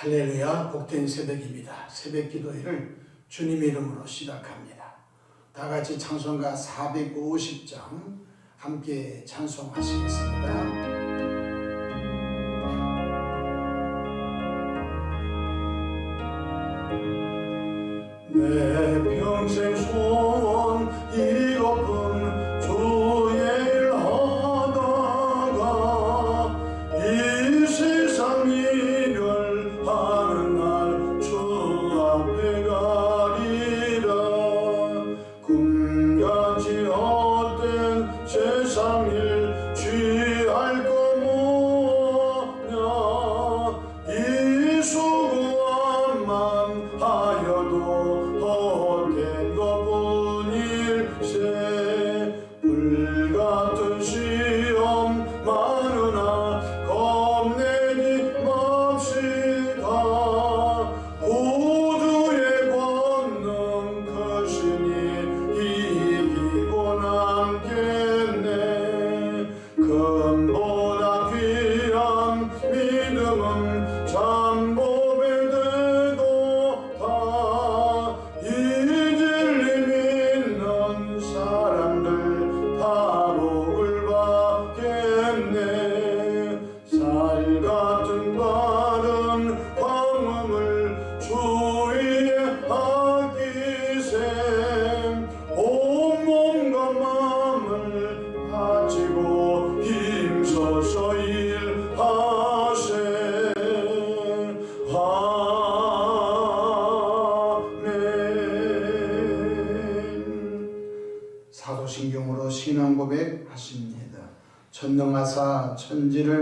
할렐루야 복된 새벽입니다. 새벽 기도회를 주님 이름으로 시작합니다. 다 같이 찬송가 450장 함께 찬송하시겠습니다.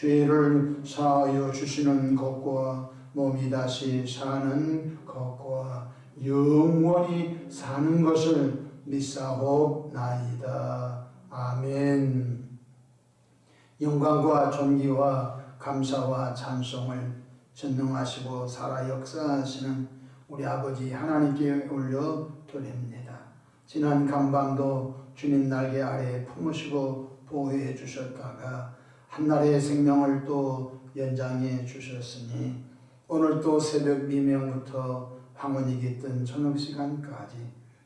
죄를 사하여 주시는 것과 몸이 다시 사는 것과 영원히 사는 것을 믿사옵나이다. 아멘. 영광과 존귀와 감사와 찬송을 전능하시고 살아 역사하시는 우리 아버지 하나님께 올려 드립니다. 지난 간밤도 주님 날개 아래 품으시고 보호해 주셨다가 한날의 생명을 또 연장해 주셨으니 오늘 또 새벽 미명부터 황혼이 깃든 저녁 시간까지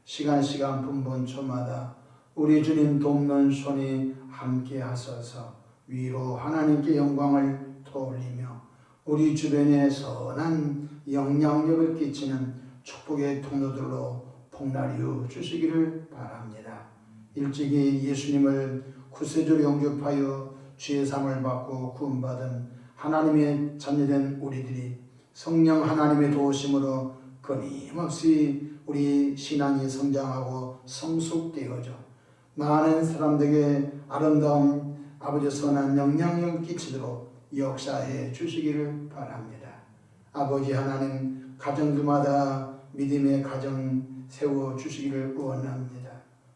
시간 시간 분분 초마다 우리 주님 돕는 손이 함께 하소서 위로 하나님께 영광을 돌리며 우리 주변에 선한 영향력을 끼치는 축복의 통로들로 폭날이어 주시기를 바랍니다. 일찍이 예수님을 구세주로 영접하여 죄의 삶을 받고 구원받은 하나님의 자녀된 우리들이 성령 하나님의 도우심으로 끊임없이 우리 신앙이 성장하고 성숙되어져 많은 사람들에게 아름다운 아버지 선한 영향력을 끼치도록 역사해 주시기를 바랍니다. 아버지 하나님 가정들마다 믿음의 가정 세워 주시기를 원합니다.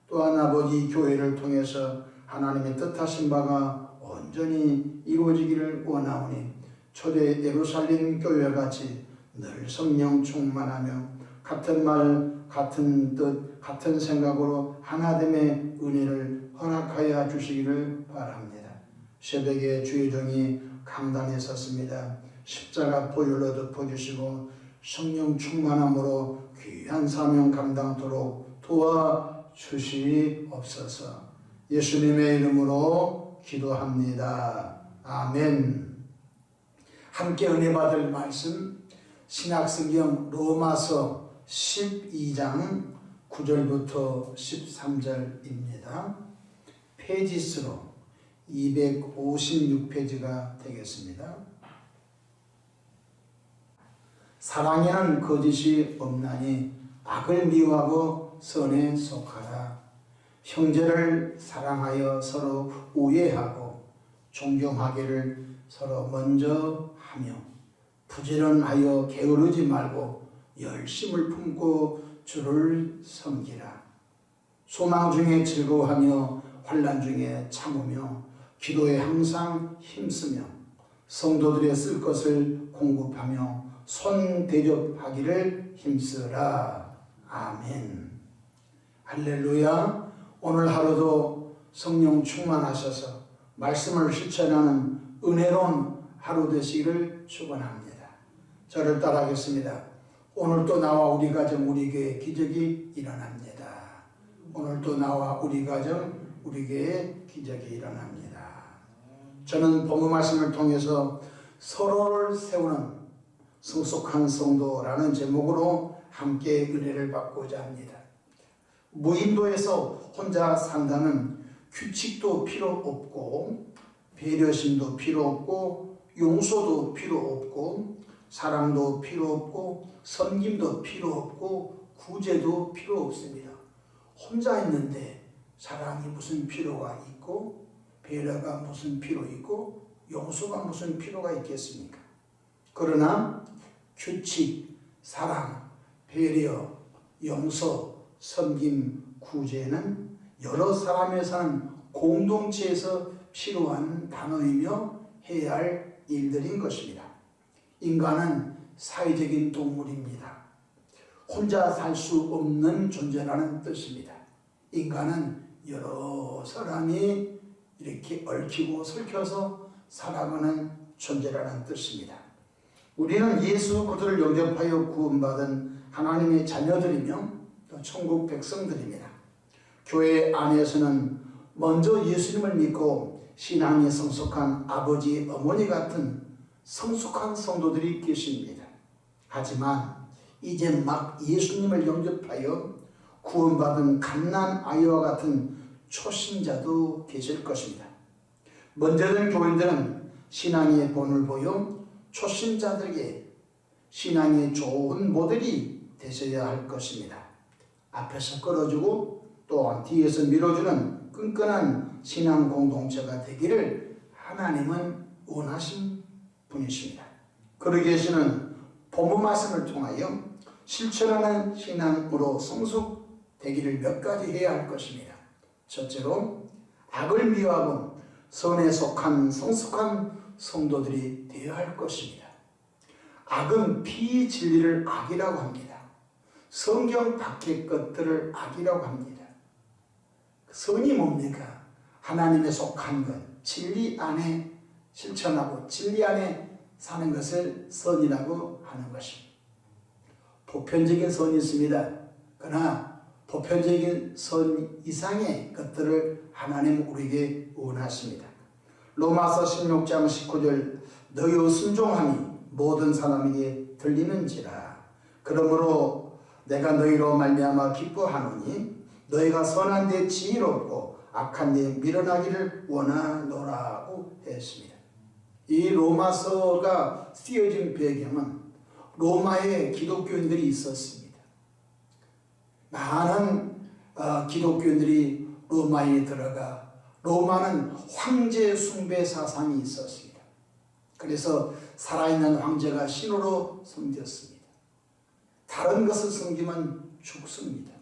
또한 아버지 교회를 통해서 하나님의 뜻하신 바가 온전히 이루어지기를 원하오니 초대 예루살렘 교회 같이 늘 성령 충만하며 같은 말, 같은 뜻, 같은 생각으로 하나됨의 은혜를 허락하여 주시기를 바랍니다. 새벽에 주의 종이 강단에 섰습니다. 십자가 보혈로 덮어주시고 성령 충만함으로 귀한 사명 감당토록 도와주시옵소서. 예수님의 이름으로 기도합니다. 아멘. 함께 은혜 받을 말씀 신약성경 로마서 12장 9절부터 13절입니다. 페이지 수로 256페이지가 되겠습니다. 사랑에는 거짓이 없나니 악을 미워하고 선에 속하라. 형제를 사랑하여 서로 우애하고 존경하기를 서로 먼저 하며 부지런하여 게으르지 말고 열심을 품고 주를 섬기라. 소망 중에 즐거워하며 환란 중에 참으며 기도에 항상 힘쓰며 성도들의 쓸 것을 공급하며 손 대접하기를 힘쓰라. 아멘. 할렐루야. 오늘 하루도 성령 충만하셔서 말씀을 실천하는 은혜로운 하루 되시기를 축원합니다. 저를 따라하겠습니다. 오늘도 나와 우리 가정 우리 교회 기적이 일어납니다. 오늘도 나와 우리 가정 우리 교회 기적이 일어납니다. 저는 본문 말씀을 통해서 서로를 세우는 성숙한 성도라는 제목으로 함께 은혜를 받고자 합니다. 무인도에서 혼자 산다는 규칙도 필요 없고 배려심도 필요 없고 용서도 필요 없고 사랑도 필요 없고 섬김도 필요 없고 구제도 필요 없습니다. 혼자 있는데 사랑이 무슨 필요가 있고 배려가 무슨 필요 있고 용서가 무슨 필요가 있겠습니까? 그러나 규칙, 사랑, 배려, 용서, 섬김, 구제는 여러 사람이 사는 공동체에서 필요한 단어이며 해야 할 일들인 것입니다. 인간은 사회적인 동물입니다. 혼자 살 수 없는 존재라는 뜻입니다. 인간은 여러 사람이 이렇게 얽히고 설켜서 살아가는 존재라는 뜻입니다. 우리는 예수 그들을 영접하여 구원받은 하나님의 자녀들이며 또 천국 백성들입니다. 교회 안에서는 먼저 예수님을 믿고 신앙이 성숙한 아버지, 어머니 같은 성숙한 성도들이 계십니다. 하지만 이제 막 예수님을 영접하여 구원받은 갓난 아이와 같은 초신자도 계실 것입니다. 먼저는 교인들은 신앙의 본을 보여 초신자들에게 신앙의 좋은 모델이 되셔야 할 것입니다. 앞에서 끌어주고 또한 뒤에서 밀어주는 끈끈한 신앙 공동체가 되기를 하나님은 원하신 분이십니다. 그러 계시는 본문 말씀을 통하여 실천하는 신앙으로 성숙되기를 몇 가지 해야 할 것입니다. 첫째로 악을 미워하고 선에 속한 성숙한 성도들이 되어야 할 것입니다. 악은 비진리를 악이라고 합니다. 성경 밖의 것들을 악이라고 합니다. 선이 뭡니까? 하나님에 속한 것, 진리 안에 실천하고 진리 안에 사는 것을 선이라고 하는 것입니다. 보편적인 선이 있습니다. 그러나 보편적인 선 이상의 것들을 하나님 우리에게 원하십니다. 로마서 16장 19절 너희 순종함이 모든 사람에게 들리는지라 그러므로 내가 너희로 말미암아 기뻐하노니 너희가 선한 데 지혜롭고 악한 데 밀어나기를 원하노라고 했습니다. 이 로마서가 쓰여진 배경은 로마에 기독교인들이 있었습니다. 많은 어, 기독교인들이 로마에 들어가 로마는 황제 숭배 사상이 있었습니다. 그래서 살아있는 황제가 신으로 섬겼습니다. 다른 것을 섬기면 죽습니다.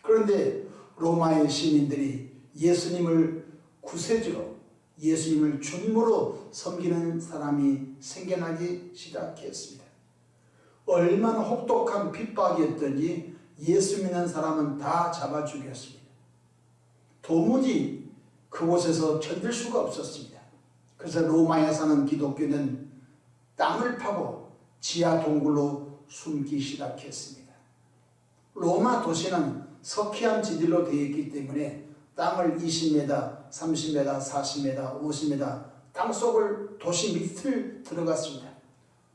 그런데 로마의 시민들이 예수님을 구세주로 예수님을 주님으로 섬기는 사람이 생겨나기 시작했습니다. 얼마나 혹독한 핍박이었던지 예수 믿는 사람은 다 잡아 죽였습니다. 도무지 그곳에서 견딜 수가 없었습니다. 그래서 로마에 사는 기독교는 땅을 파고 지하 동굴로 숨기 시작했습니다. 로마 도시는 석회암 지질로 되어 있기 때문에 땅을 20m, 30m, 40m, 50m 땅속을 도시 밑을 들어갔습니다.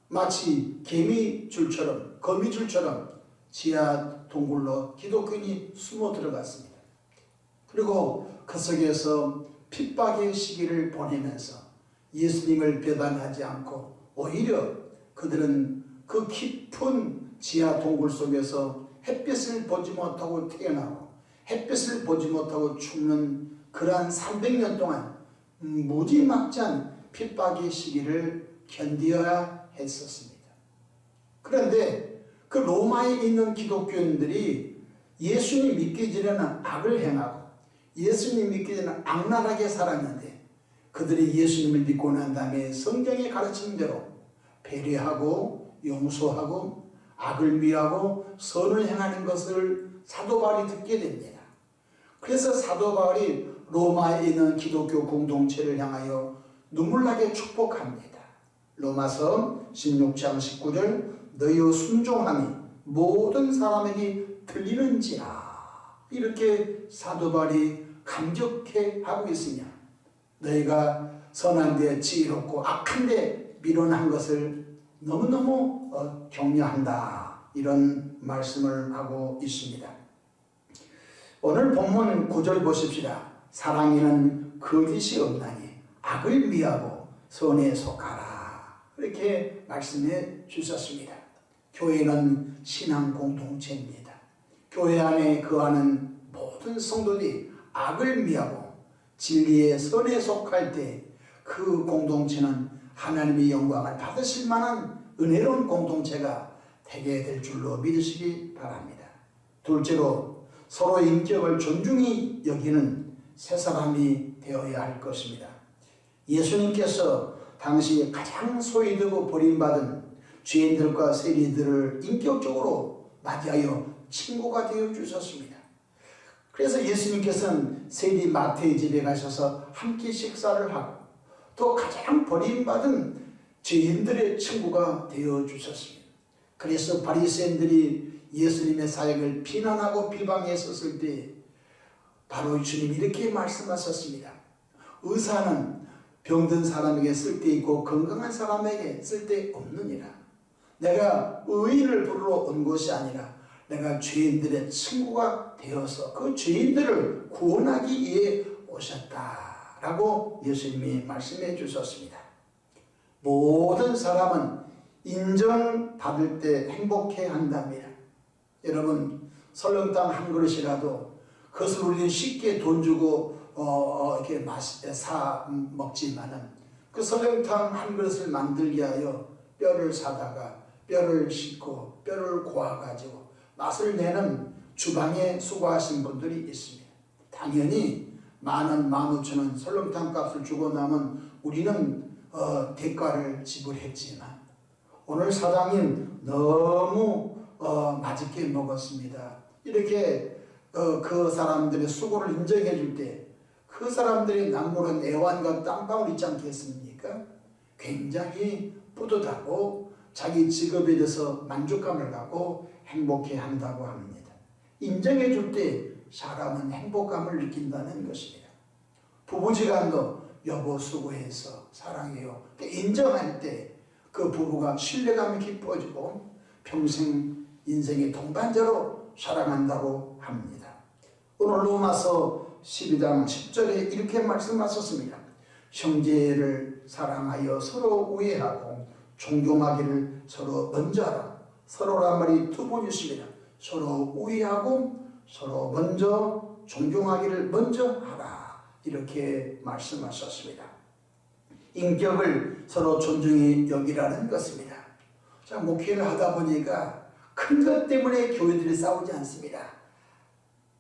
마치 개미줄처럼 거미줄처럼 지하 동굴로 기독교인이 숨어 들어갔습니다. 그리고 그 속에서 핍박의 시기를 보내면서 예수님을 배반하지 않고 오히려 그들은 그 깊은 지하 동굴 속에서 햇빛을 보지 못하고 태어나고 햇빛을 보지 못하고 죽는 그러한 300년 동안 무지막지한 핍박의 시기를 견디어야 했었습니다. 그런데 그 로마에 있는 기독교인들이 예수님 믿기 전에는 악을 행하고 예수님 믿기 전에는 악랄하게 살았는데 그들이 예수님을 믿고 난 다음에 성경의 가르친 대로 배려하고 용서하고 악을 미하고 선을 행하는 것을 사도 바울이 듣게 됩니다. 그래서 사도 바울이 로마에 있는 기독교 공동체를 향하여 눈물나게 축복합니다. 로마서 16장 19절 너희의 순종함이 모든 사람에게 들리는지라 이렇게 사도 바울이 감격해 하고 있으냐 너희가 선한 데 지혜롭고 악한 데 미련한 것을 너무너무 어, 격려한다 이런 말씀을 하고 있습니다. 오늘 본문 9절 보십시다. 사랑에는 거짓이 없나니 악을 미하고 선에 속하라. 이렇게 말씀해 주셨습니다. 교회는 신앙 공동체입니다. 교회 안에 거하는 모든 성도들이 악을 미하고 진리의 선에 속할 때 그 공동체는 하나님의 영광을 받으실 만한 은혜로운 공동체가 되게 될 줄로 믿으시기 바랍니다. 둘째로 서로 인격을 존중히 여기는 새 사람이 되어야 할 것입니다. 예수님께서 당시 가장 소외되고 버림받은 죄인들과 세리들을 인격적으로 맞이하여 친구가 되어 주셨습니다. 그래서 예수님께서는 세리 마태의 집에 가셔서 함께 식사를 하고 또 가장 버림받은 죄인들의 친구가 되어 주셨습니다. 그래서 바리새인들이 예수님의 사역을 비난하고 비방했었을 때 바로 주님이 이렇게 말씀하셨습니다. 의사는 병든 사람에게 쓸데 있고 건강한 사람에게 쓸데 없느니라. 내가 의인을 부르러 온 것이 아니라 내가 죄인들의 친구가 되어서 그 죄인들을 구원하기 위해 오셨다 라고 예수님이 말씀해 주셨습니다. 모든 사람은 인정받을 때 행복해 한답니다. 여러분 설렁탕 한 그릇이라도 그것을 우리는 쉽게 돈 주고 어, 어, 이렇게 마시, 사 먹지만은 그 설렁탕 한 그릇을 만들게 하여 뼈를 사다가 뼈를 씻고 뼈를 고아가지고 맛을 내는 주방에 수고하신 분들이 있습니다. 당연히 만원, 만오천 원 설렁탕 값을 주고 나면 우리는 어, 대가를 지불했지만 오늘 사장님 너무 어, 맛있게 먹었습니다. 이렇게 어, 그 사람들의 수고를 인정해 줄 때 그 사람들이 남모른 애완과 땀방울 있지 않겠습니까? 굉장히 뿌듯하고 자기 직업에 대해서 만족감을 갖고 행복해 한다고 합니다. 인정해 줄 때 사람은 행복감을 느낀다는 것입니다. 부부지간도 여보 수고해서 사랑해요. 인정할 때 그 부부가 신뢰감이 깊어지고 평생 인생의 동반자로 살아간다고 합니다. 오늘 로마서 12장 10절에 이렇게 말씀하셨습니다. 형제를 사랑하여 서로 우애하고 존경하기를 서로 먼저 하라. 서로란 말이 두번 있습니다. 서로 우애하고 서로 먼저 존경하기를 먼저 하라. 이렇게 말씀하셨습니다. 인격을 서로 존중히 여기라는 것입니다. 자, 목회를 하다 보니까 큰 것 때문에 교회들이 싸우지 않습니다.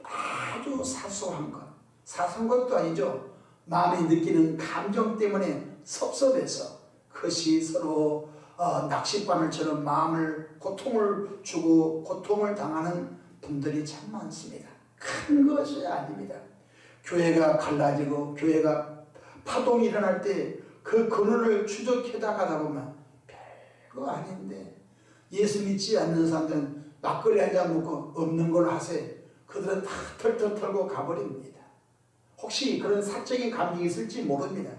아주 사소한 것, 사소한 것도 아니죠. 마음이 느끼는 감정 때문에 섭섭해서 그것이 서로 어, 낚싯바늘처럼 마음을 고통을 주고 고통을 당하는 분들이 참 많습니다. 큰 것이 아닙니다. 교회가 갈라지고 교회가 파동이 일어날 때 그 근원을 추적해다 가다 보면 별거 아닌데 예수 믿지 않는 사람들은 막걸리 한 잔 먹고 없는 걸 하세요. 그들은 다 털털 털고 가버립니다. 혹시 그런 사적인 감정이 있을지 모릅니다.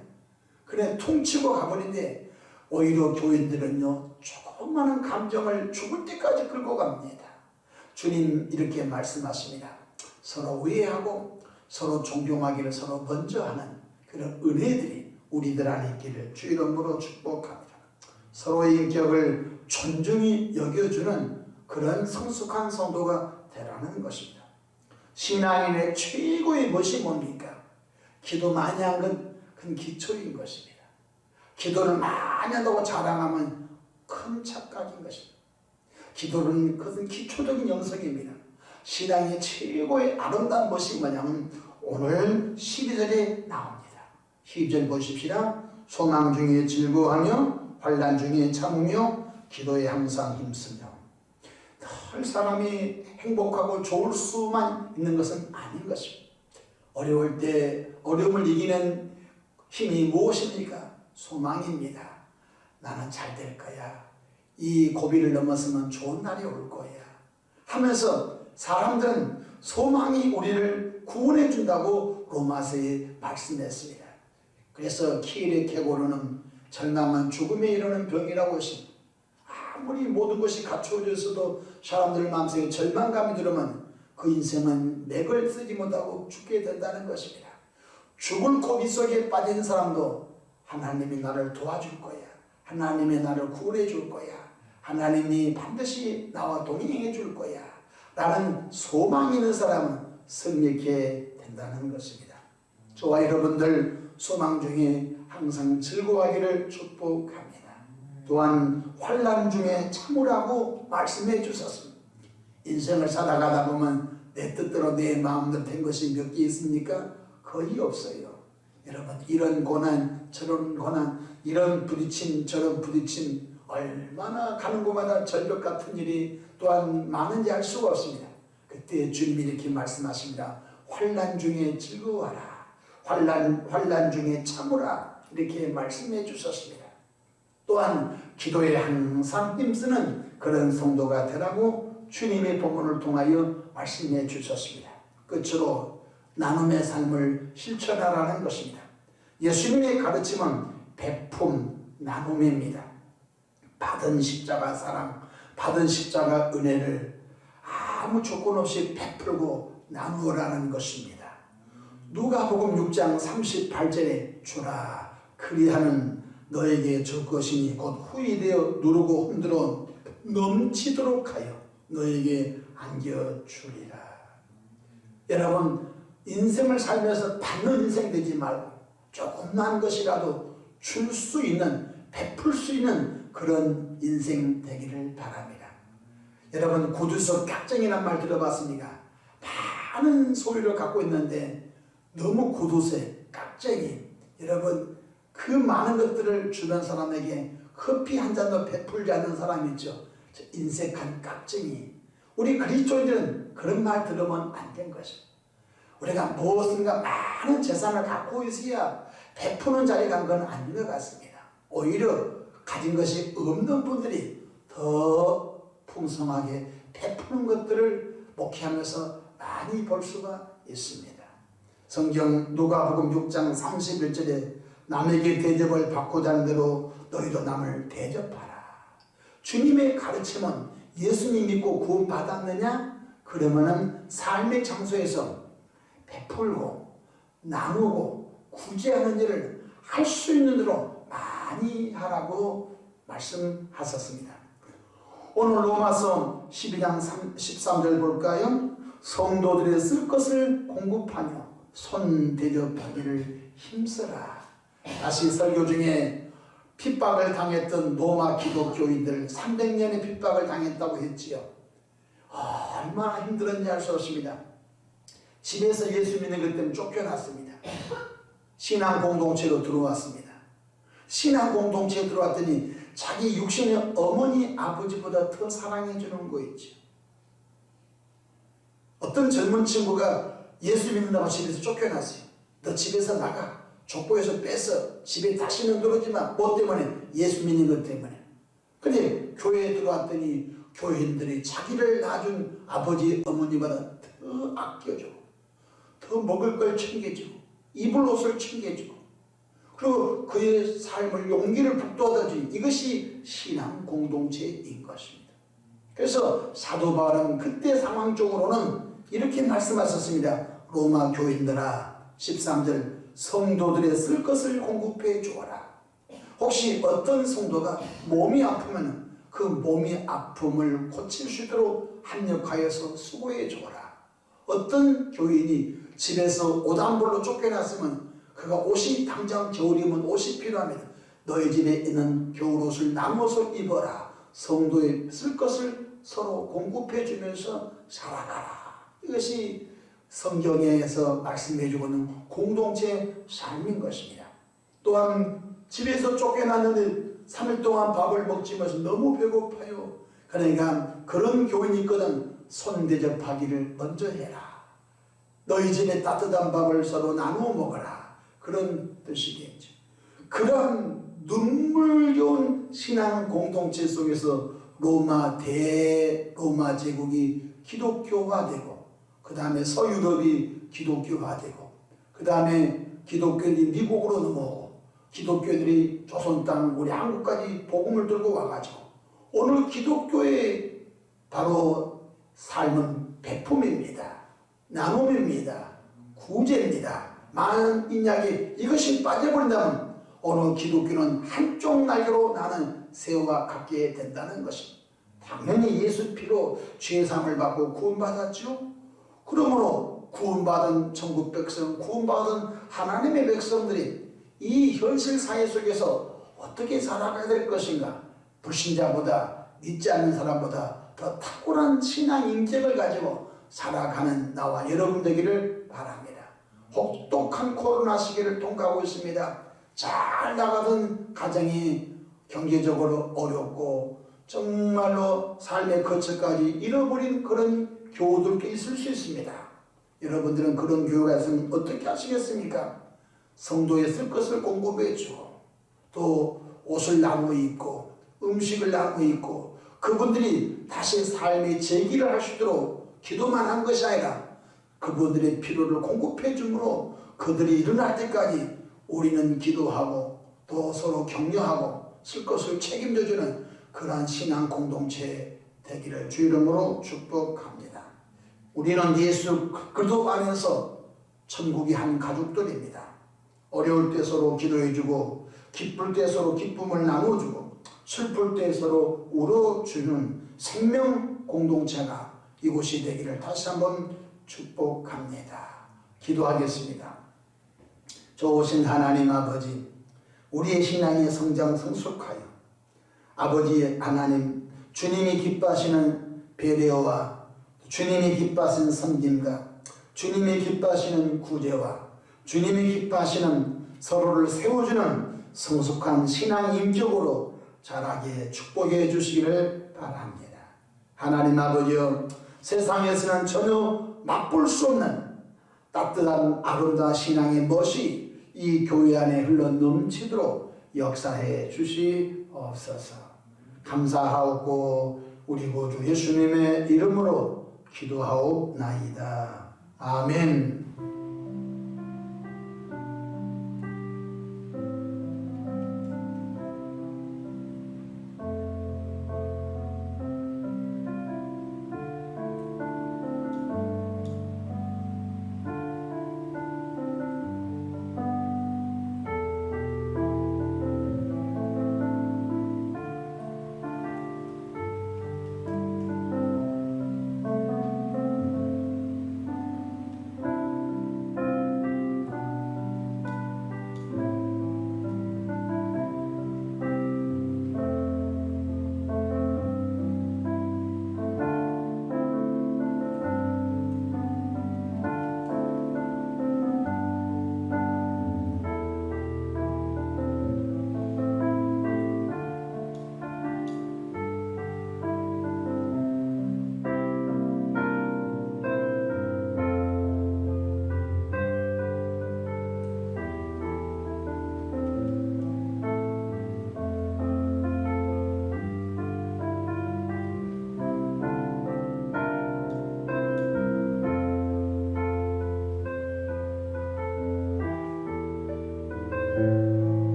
그래 퉁치고 가버린데 오히려 교인들은요 조그마한 감정을 죽을 때까지 끌고 갑니다. 주님 이렇게 말씀하십니다. 서로 우애하고 서로 존경하기를 서로 먼저 하는 그런 은혜들이 우리들 안에 있기를 주 이름으로 축복합니다. 서로의 인격을 존중히 여겨주는 그런 성숙한 성도가 되라는 것입니다. 신앙인의 최고의 멋이 뭡니까? 기도 많이 한 건 큰 기초인 것입니다. 기도를 많이 한다고 자랑하면 큰 착각인 것입니다. 기도는 그것은 기초적인 영성입니다. 신앙의 최고의 아름다운 것이 뭐냐면 오늘 12절에 나옵니다. 12절 보십시다. 소망 중에 즐거워하며 환란 중에 참으며 기도에 항상 힘쓰며 늘 사람이 행복하고 좋을 수만 있는 것은 아닌 것입니다. 어려울 때 어려움을 이기는 힘이 무엇입니까? 소망입니다. 나는 잘 될 거야. 이 고비를 넘어서면 좋은 날이 올 거야. 하면서 사람들은 소망이 우리를 구원해 준다고 로마서에 말씀했습니다. 그래서 계고로는 절망은 죽음에 이르는 병이라고 했습니다. 아무리 모든 것이 갖추어져 있어도 사람들 마음속에 절망감이 들으면 그 인생은 맥을 쓰지 못하고 죽게 된다는 것입니다. 죽을 고비 속에 빠진 사람도 하나님이 나를 도와줄 거야. 하나님이 나를 구원해 줄 거야. 하나님이 반드시 나와 동행해 줄 거야. 라는 소망이 있는 사람은 승리케 된다는 것입니다. 저와 여러분들 소망 중에 항상 즐거워하기를 축복합니다. 또한 환란 중에 참으라고 말씀해 주셨습니다. 인생을 살아가다 보면 내 뜻대로 내 마음대로 된 것이 몇 개 있습니까? 거의 없어요. 여러분 이런 고난 저런 고난 이런 부딪힘 저런 부딪힘 얼마나 가는 곳마다 절벽 같은 일이 또한 많은지 알 수가 없습니다. 그때 주님이 이렇게 말씀하십니다. 환란 중에 즐거워하라. 환란 환란 중에 참으라. 이렇게 말씀해 주셨습니다. 또한 기도에 항상 힘쓰는 그런 성도가 되라고 주님의 본문을 통하여 말씀해 주셨습니다. 끝으로 나눔의 삶을 실천하라는 것입니다. 예수님의 가르침은 베품, 나눔입니다. 받은 십자가 사랑, 받은 십자가 은혜를 아무 조건 없이 베풀고 나누어라는 것입니다. 누가복음 6장 38절에 주라 그리하는 너에게 줄 것이니 곧 후이 되어 누르고 흔들어 넘치도록 하여 너에게 안겨 주리라. 여러분 인생을 살면서 받는 인생 되지 말고 조금만 것이라도 줄 수 있는 베풀 수 있는 그런 인생 되기를 바랍니다. 여러분 구두서 깍쟁이란 말 들어봤습니까? 많은 소유를 갖고 있는데 너무 구두쇠, 깍쟁이 여러분 그 많은 것들을 주변 사람에게 커피 한 잔도 베풀지 않는 사람 있죠. 저 인색한 깍쟁이. 우리 그리스도인들은 그런 말 들으면 안 된 것입니다. 우리가 무엇인가 많은 재산을 갖고 있어야 베푸는 자리에 간 건 아닌 것 같습니다. 오히려 가진 것이 없는 분들이 더 풍성하게 베푸는 것들을 목회하면서 많이 볼 수가 있습니다. 성경 누가복음 6장 31절에 남에게 대접을 받고자 하는 대로 너희도 남을 대접하라. 주님의 가르침은 예수님 믿고 구원 받았느냐? 그러면은 삶의 장소에서 베풀고 나누고 구제하는 일을 할 수 있는 대로 많이 하라고 말씀하셨습니다. 오늘 로마서 12장 13절 볼까요? 성도들의 쓸 것을 공급하며 손 대접하기를 힘써라. 다시 설교 중에 핍박을 당했던 로마 기독교인들 300년의 핍박을 당했다고 했지요. 아, 얼마나 힘들었냐 할 수 없습니다. 집에서 예수 믿는 것 때문에 쫓겨났습니다. 신앙 공동체로 들어왔습니다. 신앙 공동체에 들어왔더니 자기 육신의 어머니 아버지보다 더 사랑해 주는 거 있죠. 어떤 젊은 친구가 예수 믿는다고 집에서 쫓겨났어요. 너 집에서 나가. 족보에서 빼서 집에 다시는 들어오지 마. 뭐 때문에? 예수 믿는 것 때문에. 근데 교회에 들어왔더니 교인들이 자기를 낳아준 아버지 어머니보다 더 아껴주고 더 먹을 걸 챙겨주고 입을 옷을 챙겨주고 그리고 그의 삶을 용기를 북돋아주니 이것이 신앙 공동체인 것입니다. 그래서 사도 바울은 그때 상황적으로는 이렇게 말씀하셨습니다. 로마 교인들아 13절 성도들의 쓸 것을 공급해 주어라. 혹시 어떤 성도가 몸이 아프면 그 몸이 아픔을 고칠 수 있도록 합력하여서 수고해 주어라. 어떤 교인이 집에서 벌로 쫓겨났으면 그가 옷이 당장 겨울이면 옷이 필요하면 너희 집에 있는 겨울옷을 나눠서 입어라. 성도의 쓸 것을 서로 공급해 주면서 살아가라. 이것이 성경에서 말씀해 주고는 공동체 삶인 것입니다. 또한 집에서 쫓겨났는데 3일 동안 밥을 먹지 못해서 너무 배고파요. 그러니까 그런 교인이 있거든 손 대접하기를 먼저 해라. 너희 집에 따뜻한 밥을 서로 나누어 먹어라. 그런 뜻이겠죠. 그런 눈물겨운 신앙 공동체 속에서 로마 대로마 제국이 기독교화되고 그 다음에 서유럽이 기독교화되고 그 다음에 기독교들이 미국으로 넘어오고 기독교들이 조선 땅 우리 한국까지 복음을 들고 와가지고 오늘 기독교의 바로 삶은 배품입니다. 나눔입니다. 구제입니다. 많은 인약이 이것이 빠져버린다면 오늘 기독교는 한쪽 날개로 나는 새우와 같게 된다는 것입니다. 당연히 예수 피로 죄상을 받고 구원받았죠. 그러므로 구원받은 천국 백성, 구원받은 하나님의 백성들이 이 현실 사회 속에서 어떻게 살아가야 될 것인가? 불신자보다 믿지 않는 사람보다 더 탁월한 신앙 인격을 가지고 살아가는 나와 여러분 되기를 바랍니다. 혹독한 코로나 시기를 통과하고 있습니다. 잘 나가던 가정이 경제적으로 어렵고 정말로 삶의 거처까지 잃어버린 그런 교우들도 있을 수 있습니다. 여러분들은 그런 교회가 있으면 어떻게 하시겠습니까? 성도에 쓸 것을 공급해 주고 또 옷을 나누어 입고 음식을 나누어 입고 그분들이 다시 삶의 재기를 할 수 있도록 기도만 한 것이 아니라 그분들의 필요를 공급해 주므로 그들이 일어날 때까지 우리는 기도하고 또 서로 격려하고 쓸 것을 책임져 주는 그러한 신앙 공동체 되기를 주 이름으로 축복합니다. 우리는 예수 그리스도 안에서 천국이 한 가족들입니다. 어려울 때 서로 기도해 주고 기쁠 때 서로 기쁨을 나눠 주고 슬플 때 서로 울어 주는 생명 공동체가 이곳이 되기를 다시 한번 축복합니다. 기도하겠습니다. 좋으신 하나님 아버지, 우리의 신앙의 성장 성숙하여 아버지 하나님 주님이 기뻐하시는 배려와 주님이 기뻐하시는 섬김과 주님이 기뻐하시는 구제와 주님이 기뻐하시는 서로를 세워주는 성숙한 신앙 인격으로 자라게 축복해 주시기를 바랍니다. 하나님 아버지여 세상에서는 전혀 맛볼 수 없는 따뜻한 아름다운 신앙의 멋이 이 교회 안에 흘러 넘치도록 역사해 주시옵소서. 감사하옵고 우리 구주 예수님의 이름으로 기도하옵나이다. 아멘.